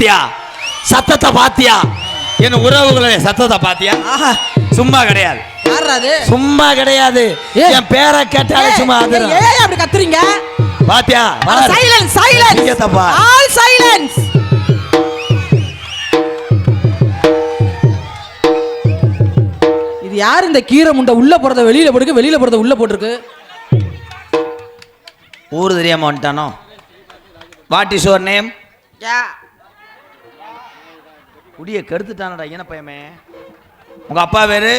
பாத்தியா? சத்தத்தை பாத்தியா? என் உறவுகளை சத்தத்தை பாத்தியா? ஆஹா. சும்மா கிடையாது. சும்மா கிடையாது. ஏய். என் பேரை கேட்டாலே சும்மா அப்படி கத்துறீங்க? பாத்தியா. சைலன்ஸ் சைலன்ஸ் பார். ஆல் சைலன்ஸ் இது யார் இந்த கீரை முண்டை? உள்ள போறத வெளியில போட்டுருக்கு வெளியில போறத உள்ள போட்டிருக்கு? ஊர் தெரியாம வந்துட்டானோ? வாட் இஸ் யுவர் நேம் குடிய கெடுத்துட்டானடா என்ன பையமே உங்க அப்பா பேரு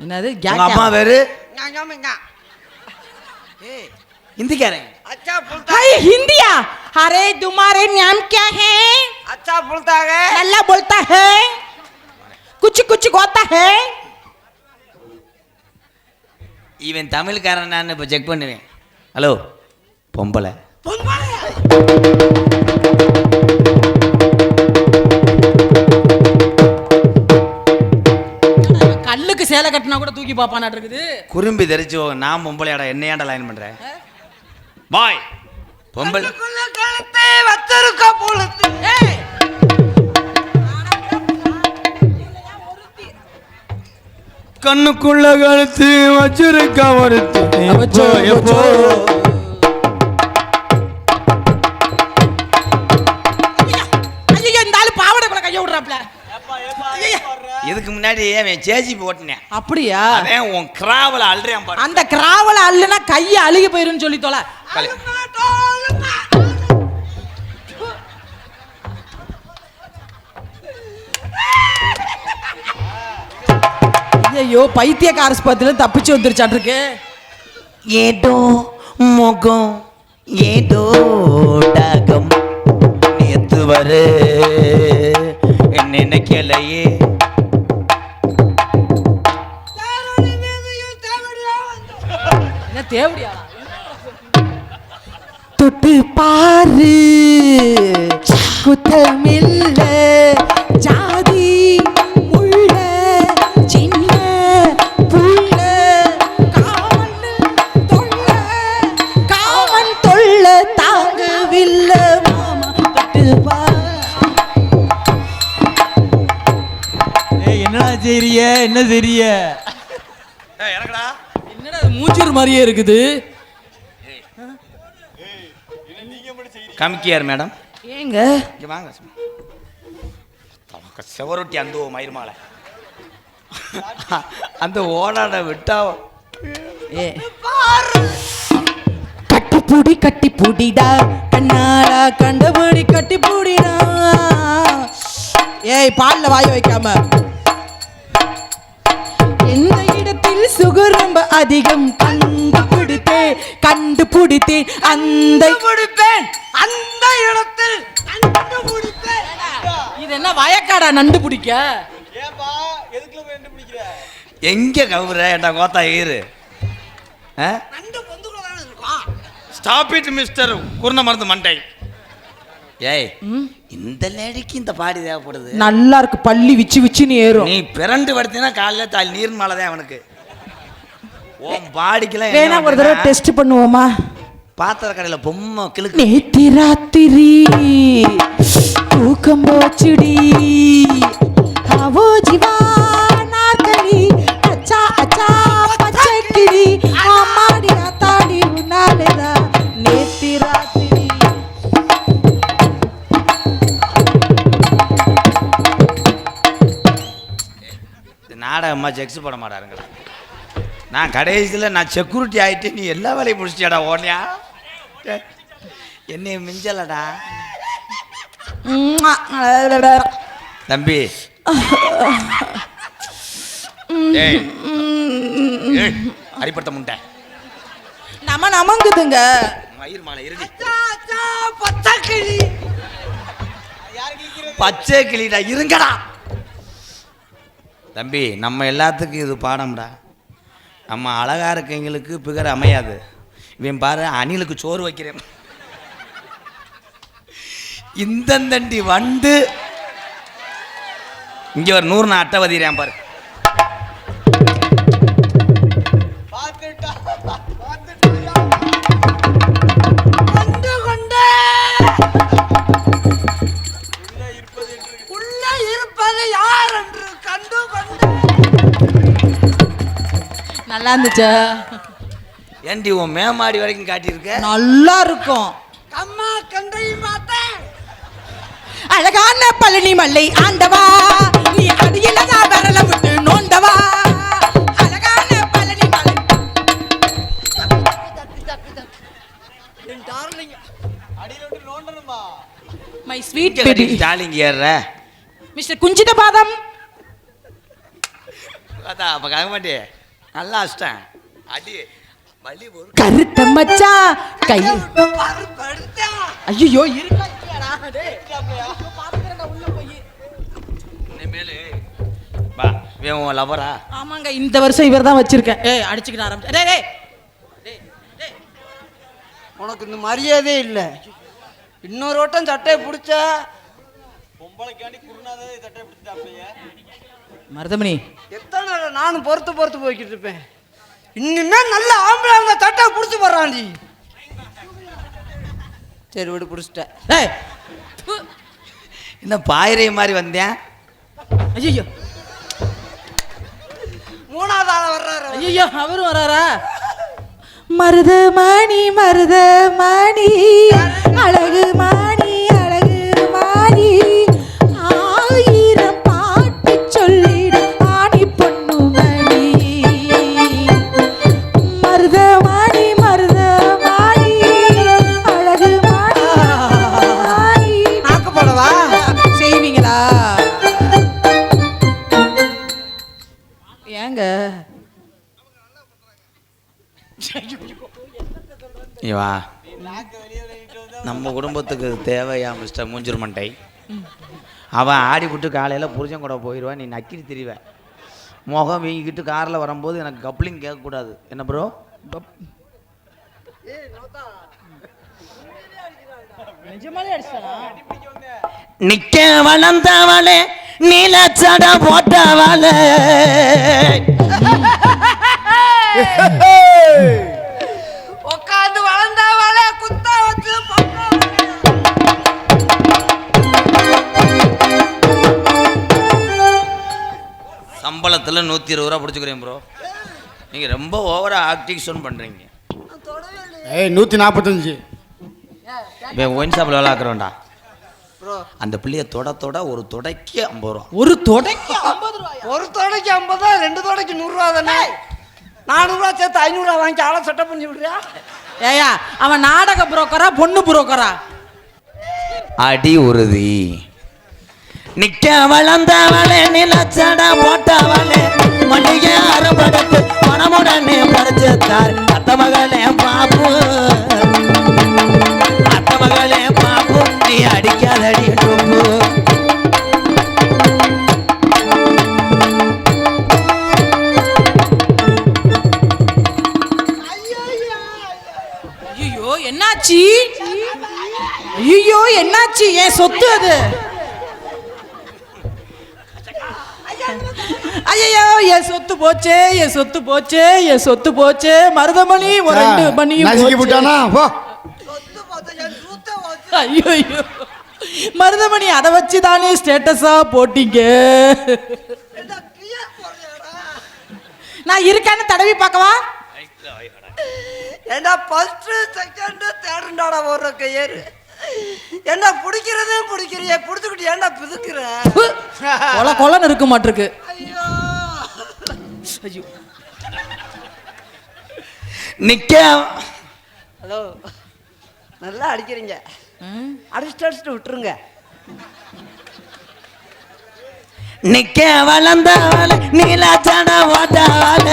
என்னது உங்க அம்மா பேரு ஹிந்திக்காரன் हाय हिंदिया अरे तुम्हारे नाम क्या है अच्छा बोलता है अल्लाह बोलता है कुछ कुछ होता है இவன் தமிழ்காரன் நான் இப்போ செக் பண்ணுவேன் ஹலோ பொம்பளை கல்லுக்கு சேலை கட்டினா கூட தூக்கி பாப்பானாட்டு இருக்குது. குறும்பி தெரிச்சு நான் பொம்பளையாடா என்னையாண்டா லைன் பண்றேன் பாய் பொம்பளை கண்ணுக்குள்ள கழுத்தை வச்சிருக்க பொழுது ஏய்! கண்ணுக்குள்ள கழுத்து வச்சிருக்க ஒருத்தி. விடுறாப்ல இதுக்கு முன்னாடி அவன் ஜேசிபி ஓட்டினேன். அப்படியா? அவன் உன் கிராவல அல்றியான் பாரு. அந்த கிராவல அல்லனா கைய அழுகி போயிருன்னு சொல்லி தொலை. ஐயோ பைத்தியக்கார ஆஸ்பத்திரியில தப்பிச்சு வந்துருச்சாட்டு இருக்கு ஏதோ முகம் ஏதோ டகம் நேத்து வர. நினைக்கலையே என்ன தேவடியா தொட்டு பாரு என்னடா செய்றிய என்ன செய்றிய இறங்கடா. என்னடா மூச்சூர் மாதிரியே இருக்குது. கமிக்கியார் மேடம். ஏங்க? இங்க வாங்க தமக்கு செவரொட்டி அந்த மயிர்மாலை. அந்த ஓடாட விட்டா ஏ. கட்டி பூடி கட்டி பூடிடா கண்ணாடா கண்டபடி கட்டி பூடிடா ஏய் பால்ல வாய வைக்காம. சுகர் ரொம்ப அதிகம் கண்டுபிடித்தேன் கண்டுபிடித்தேன் அந்த முடிப்பேன் அந்த இடத்தில் கண்டுபிடிப்பேன் இது என்ன வயக்காடா நண்டு பிடிக்க? எங்க கவுற ஏண்டா கோத்தா ஏறு? ஸ்டாப் இட் மிஸ்டர் குருண மருந்து மண்டை. ஏய் இந்த லேடிக்கு இந்த பாடி தேவைப்படுது. நல்லா இருக்கு பள்ளி விச்சு விச்சுன்னு ஏறும். நீ பிறண்டு படுத்தினா காலைல தால் நீர் மாலை தான் அவனுக்கு. உன் பாடிக்கெல்லாம் வேணா ஒரு தடவை டெஸ்ட் பண்ணுவோமா? பாத்திர கடையில பொம்மை கிழக்கு நேத்தி ராத்திரி தூக்கம் போச்சுடி. அவோ ஜிவா அச்சா அச்சா அத்தாடி உன்னாலேதா நேத்தி ராத்திரி. நாடகம்மா செக்ஸ் போட மாட்டாருங்களா. நான் கடைசியில் நான் செக்யூரிட்டி ஆயிட்டு நீ எல்லா வேலையும் முடிச்சியாடா ஓனியா என்னை மிஞ்சலடா. தம்பி. அடிப்பட்ட முண்டை நம்ம நமங்குதுங்க. மயிர் மாலை பச்சை கிளி. பச்சை கிளிடா இருங்கடா. தம்பி நம்ம எல்லாத்துக்கும் இது பாடம்டா. நம்ம அழகா இருக்கவங்களுக்கு பிகர் அமையாது. இவன் பாரு அணிலுக்கு சோறு வைக்கிறேன். இந்தந்தண்டி வண்டு இங்கே ஒரு நூறு நான் அட்டை வதிகிறேன் பாரு. நல்லா இருந்துச்சா ஏன்டி உன் மேமாடி வரைக்கும் காட்டியிருக்க? நல்லா இருக்கும் அம்மா கண்டை மாத்தேன் அழகான பழனி மல்லை ஆண்டவா. நீ அடியில நான் விரல விட்டு நோண்டவா. அழகான பழனி மலை என் டார்லிங் மை ஸ்வீட் பேபி கட்டிட்டு டாலிங்க ஏறுற? மிஸ்டர் குஞ்சித பாதம் அதான் அப்போ கேட்க மாட்டே நல்லா அஷ்டம் அடி வலி ஒரு கருத்த மச்சான் கை. ஐயோ இருக்கா வா இவன் உன் லவரா ஆமாங்க இந்த வருஷம் இவர் தான் வச்சிருக்கேன். ஏய் அடிச்சுக்கிட்டு ஆரம்பிச்சு. டேய் டேய். உனக்கு இந்த மரியாதையே இல்லை. இன்னொரு வட்டம் சட்டையை பிடிச்ச? மருதமணி. எத்தனை நாள் நானும் பொறுத்து பொறுத்து போய்கிட்டு இருப்பேன். இன்னுமே நல்ல ஆம்பளை அந்த சட்டையை பிடிச்சி போடுறான்டி சரி விடு பிடிச்சிட்டேன். டேய் என்ன பாயிரை மாதிரி வந்தேன்? ஐயோ மூணாவது ஆள் வர்றாரு. ஐயோ அவரும் வராரா மருதமணி மருதமணி அழகு மணி இவா நம்ம குடும்பத்துக்கு தேவையா மிஸ்டர் மூஞ்சூர் மண்டை? அவன் ஆடி விட்டு காலையில் புருஷன் கூட போயிடுவான் நீ நக்கிரி திரிவ. முகம் வீங்கிக்கிட்டு காரில் வரும்போது எனக்கு கப்ளிங் கேட்கக்கூடாது. என்ன ப்ரோ நிக்க வளர்ந்தவளே நீலச்சட போட்டவளே. சம்பளத்தில் நூற்றி இருபது ரூபா பிடிச்சிக்கிறேன் ப்ரோ நீங்கள் ரொம்ப ஓவராக ஆக்டிவேஷன் பண்ணுறீங்க ஏய் நூற்றி நாற்பத்தஞ்சு ஒயின் ஷாப்பில் வேலை ஆக்குறோம்டா ப்ரோ அந்த பிள்ளைய தொட தொட ஒரு தொடைக்கு ஐம்பது ரூபா. ஒரு தொடைக்கு ஐம்பது ரூபாயா? ஒரு தொடைக்கு ஐம்பதா ரெண்டு தொடைக்கு நூறுரூவா தானே? நானூறுரூவா சேர்த்து ஐநூறுரூவா வாங்கி ஆளை செட்டப் பண்ணி விடுறியா? ஏயா அவன் நாடக புரோக்கரா பொண்ணு புரோக்கரா அடி உறுதி. நிக்க வளர்ந்தவளே நிலச்சட போட்டவளே. மண்டிகை அறுபடுத்து மனமுடனே பறிச்சுத்தார். அத்த மகளே பாப்பு அத்த மகளே பாப்பு நீ அடிக்காதடி டூப்பு ஐயோ என்னாச்சு? ஐயோ என்னாச்சு? ஏன் சொத்து அது? என் சொத்து போச்சே என் சொத்து போச்சே என் சொத்து போச்சே. மருதமணி ஒரு ரெண்டு மணி நசுக்கி விட்டானா போ. ஐயோ ஐயோ. மருதமணி அதை வச்சு தானே ஸ்டேட்டஸா போட்டீங்க? என்ன கிளியர் போடுறியாடா நான் இருக்கேன்னு தடவி பார்க்கவா? ஏண்டா ஃபர்ஸ்ட் செகண்ட் தேர்டுண்டாடா ஒரு கையேறு என்ன பிடிக்கிறதே பிடிக்கிறிய பிடிச்சிக்கிட்டு ஏன்டா பிதுக்குற? கொல கொலன்னு இருக்க மாட்டிருக்கு. ஐயோ. ஐயோ நிக்க. ஹலோ. நல்லா அடிக்கிறீங்க. அடிச்சுட்டு அடிச்சுட்டு விட்டுருங்க. நிக்க வளர்ந்தவளே அட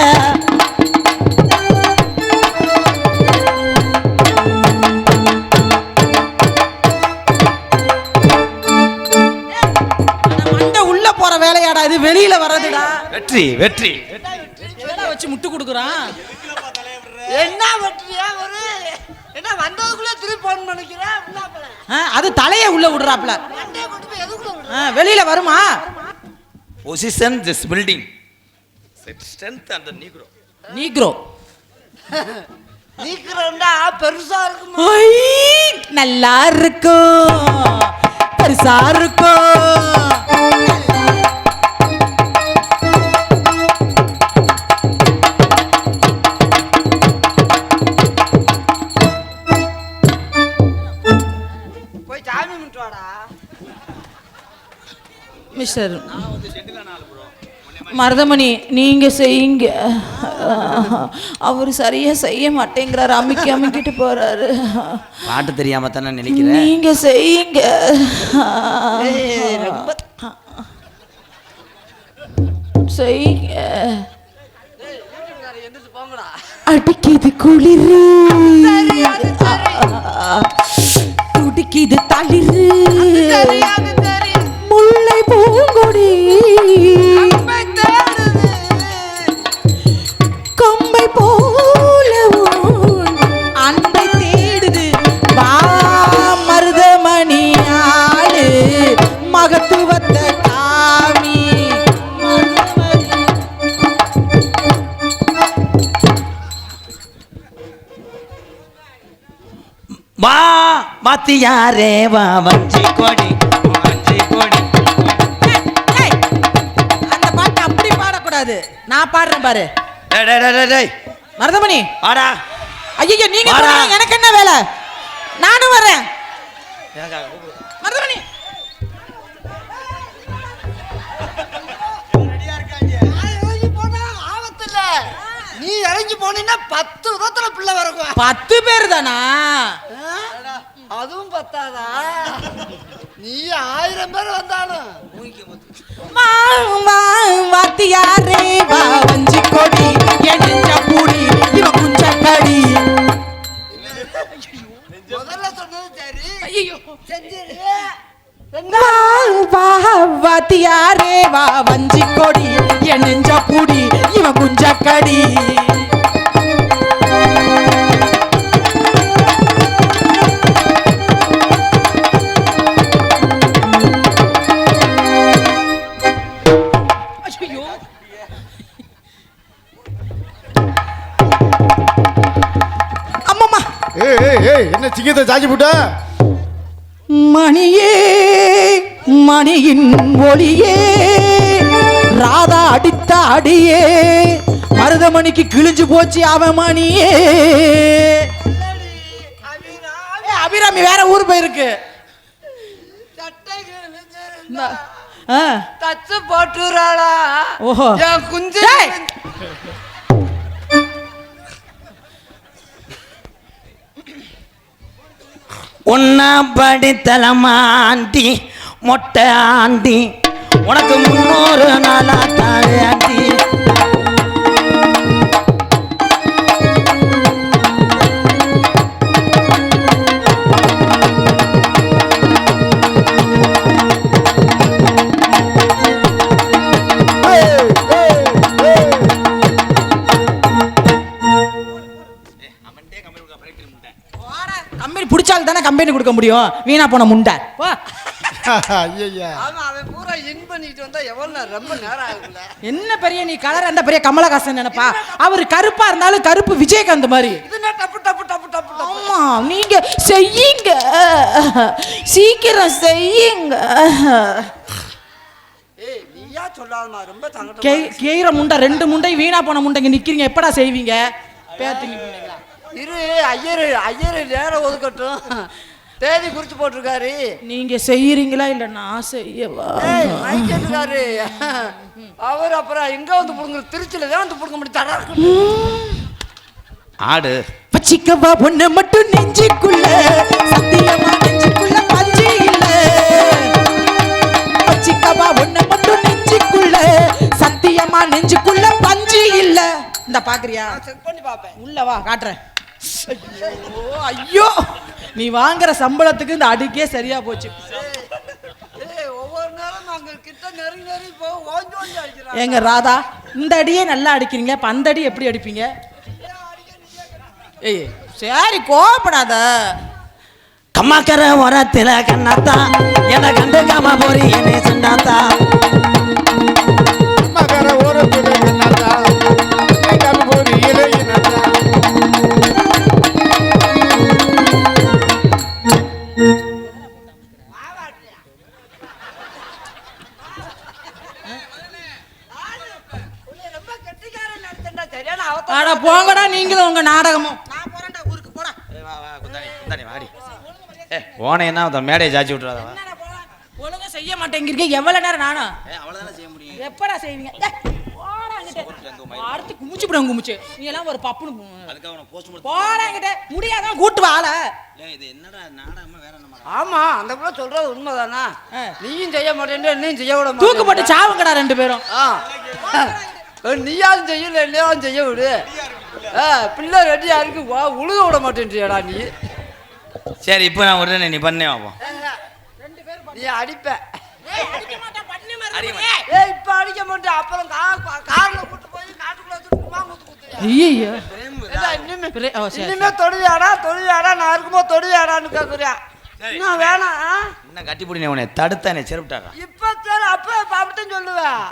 மண்டை உள்ள போற வேலையாடா இது வெளியில வர்றதுடா. வெற்றி வெற்றி. வச்சு முட்டு கொடுக்குறான். என்ன வெற்றியா ஒரு? என்ன வந்ததுக்குள்ள திருப்பி போன் பண்ணிக்கிறேன் அது தலையை உள்ள விடுறாப்ல. வெளியில வருமா? பொசிஷன் திஸ் பில்டிங் ஸ்ட்ரென்த் அந்த நீக்ரோ நீக்ரோ நீக்கிறோம்டா பெருசா இருக்குமா? நல்லா இருக்கும். பெருசா இருக்கும். மிஸ்டர் மருதமணி நீங்க செய்யுங்க. அவர் சரியா செய்ய மாட்டேங்கிறாரு. அமுக்கி அமுக்கிட்டு போறாரு. பாட்டு தெரியாம தானே நினைக்கிறேன் நீங்க செய்யுங்க. செய்யுங்க. அடிக்குது குளிரு. துடிக்குது தளிரு. பூங்கொடி. கொம்பை போல உன் அன்பை தேடுது. வா மருதமணி ஆளு மகத்துவத்தை காமி. வா வாத்தியாரே வா வஞ்சி கொடி. நான் பாடுறேன் பாரு. டேய், டேய், டேய், டேய், டேய். மருதமணி. வாடா. ஐயோ நீங்க வாடா. எனக்கு என்ன வேலை? நானும் வரேன் மருதமணி. இறங்கி போனா ஆபத்துல நீ இறங்கி போனீங்கன்னா பத்து விதத்துல பிள்ளை வரக்கும்? பத்து பேர் தானா? அதுவும் பத்தாதா? நீ ஆயிரம் பேர் வந்தாலும். வாத்தியாரே வா வஞ்சி கொடி என் நெஞ்ச பூடி இவ குஞ்ச கடி முதல்ல சொன்னது சரி. ஐயோ வாத்தியாரே வா வஞ்சி கொடி என் நெஞ்ச பூடி இவ குஞ்ச கடி என்ன சிங்கத்தை சாச்சி போட்ட? மணியே மணியின் ஒளியே ராதா அடித்த அடியே மருதமணிக்கு கிழிஞ்சு போச்சு அவன் மணியே. அபிராமி வேற ஊர் போயிருக்கு. தச்சு போட்டுறாளா. ஓஹோ. குஞ்சு உன்னை படித்தலமாண்டி மொட்டை ஆண்டி. உனக்கு முன்னூறு நாளா தாண்டி கொடுக்க முடியும்? வீணா போன முண்டை. போ. ஐயையா. ஆமா அவன் பூரா இன் பண்ணிட்டு வந்தா எவ்வளவு நேரம்? ரொம்ப நேரம் ஆகுதுல என்ன பெரிய நீ கலர்? அந்த பெரிய கமலஹாசன் நினைப்பா? அவர் கருப்பா இருந்தாலும் கருப்பு விஜயகாந்த் மாதிரி. இது என்ன டப்பு டப்பு டப்பு டப்பு டப்பு? ஆமா நீங்க செய்யுங்க. சீக்கிரம் செய்யுங்க. கேயிற முண்டை ரெண்டு முண்டை வீணா போன முண்டைங்க நிக்கிறீங்க. எப்படா செய்வீங்க? பேத்திங்க பிள்ளைங்களா. இரு ஐயரு ஐயரு நேரம் ஒதுக்கட்டும். தேதி குறிச்சு போட்டிருக்காரு. நீங்க செய்யறீங்களா இல்ல நான் செய்யவா? எடுக்காரு அவர் அப்புறம் எங்க வந்து புடுங்க திருச்சியில தான் வந்து புடுங்க முடியும். தடா ஆடு. வச்சிக்கவா ஒண்ணு மட்டும் நெஞ்சுக்குள்ள. சத்தியமா நெஞ்சுக்குள்ள பஞ்சு இல்ல. வச்சிக்கவா ஒண்ணு மட்டும் நெஞ்சுக்குள்ள. சத்தியமா நெஞ்சுக்குள்ள பஞ்சு இல்ல. இந்த பாக்குறியா? செக் பண்ணி பார்ப்பேன். உள்ள வா காட்டுறேன். ஐயோ ஐயோ நீ வாங்குற சம்பளத்துக்கு இந்த அடிக்கே சரியா போச்சு. ஏங்க ராதா இந்த அடியே நல்லா அடிக்கிறீங்க இப்ப அந்த அடி எப்படி அடிப்பீங்க? ஏய் சரி கோவப்படாத. கம்மாக்கர உரத்தில கண்ணாத்தா என கண்டுக்காம போறீ என்னை சொன்னாத்தா. அட போங்கடா நீங்களும் உங்க நாடகமும். நான் போறேன்டா ஊருக்கு போறேன் வா வா குந்தாணி குந்தாணி வாடி. ஏ போனேன்னா அந்த மேடையை சாச்சி விட்டுறாதவா என்னடா போடா? ஒழுங்கா செய்ய மாட்டேங்கிறீங்க. எவ்வளவு நேரம் நானும்? அவ்வளோதானே செய்ய முடியும். எப்படா செய்வீங்க? ஏய், போடா அங்கிட்டு. அடுத்து குமிச்சு விடுங்க குமிச்சு. நீ எல்லாம் ஒரு பப்புனு போ. அதுக்கு அவனை போஸ்ட் போடா என்கிட்ட. முடியாதான் கூட்டு வாழ இது என்னடா வேற என்ன ஆமா அந்த பிள்ளை சொல்றது உண்மைதானா. நீயும் செய்ய மாட்டேன் நீயும் செய்ய விட தூக்கு போட்டு சாவுங்கடா ரெண்டு பேரும். நீயாலும் செய்யல இல்லையாலும் செய்ய விடு. ஆ பிள்ளை ரெடியா இருக்கு வா, உழுக விட மாட்டேன்றியாடா நீ. சரி இப்போ நான் உடனே நீ பண்ணே பார்ப்போம் நீ அடிப்ப. ஏய் இப்ப அடிக்க மாட்டேன். அப்புறம் கா- கார்ல கூட்டு போய் காட்டுக்குள்ள வச்சு கும்மா குத்து குத்துறியா? ஐயையோ. இல்ல, இனிமே பிரே- ஓ, சரி, இனிமே தொடுவியாடா? தொடுவியாடா? நான் இருக்கும்போது தொடுவியாடான்னு கேக்குறியா? இன்னும் வேணாம் ஆ? இன்னும் கட்டிப்பிடி உன்னை தடுத்தானே செருப்பிட்டாரா இப்ப சரி அப்ப அப்படித்தான் சொல்லுவேன்.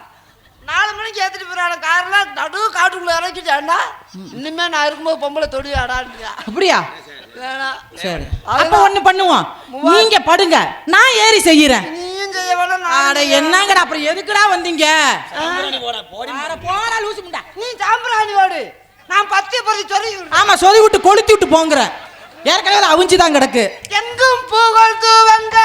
நாலு மணிக்கு ஏத்திட்டு போறான கார்ல நடு காட்டுக்குள்ள இறக்கிட்டாண்டா இனிமே நான் இருக்கும்போது பொம்பளை தொடுவியாடான்றியா? அப்படியா? வேணாம் சரி. அப்ப ஒண்ணு பண்ணுவோம். நீங்க படுங்க. நான் ஏறி செய்யறேன். நீயும் செய்ய வேணாம் அட. என்னங்கடா அப்புறம் எதுக்குடா வந்தீங்க? அட போடா லூசு முண்டா. நீ சாம்பிராணி வாடு நான் பத்தி பத்தி சொல்லி ஆமா சொதி விட்டு கொளுத்தி விட்டு போங்கிறேன் ஏற்கனவே அவிஞ்சு தான் கிடக்கு. எங்கும் புகழ் துவங்க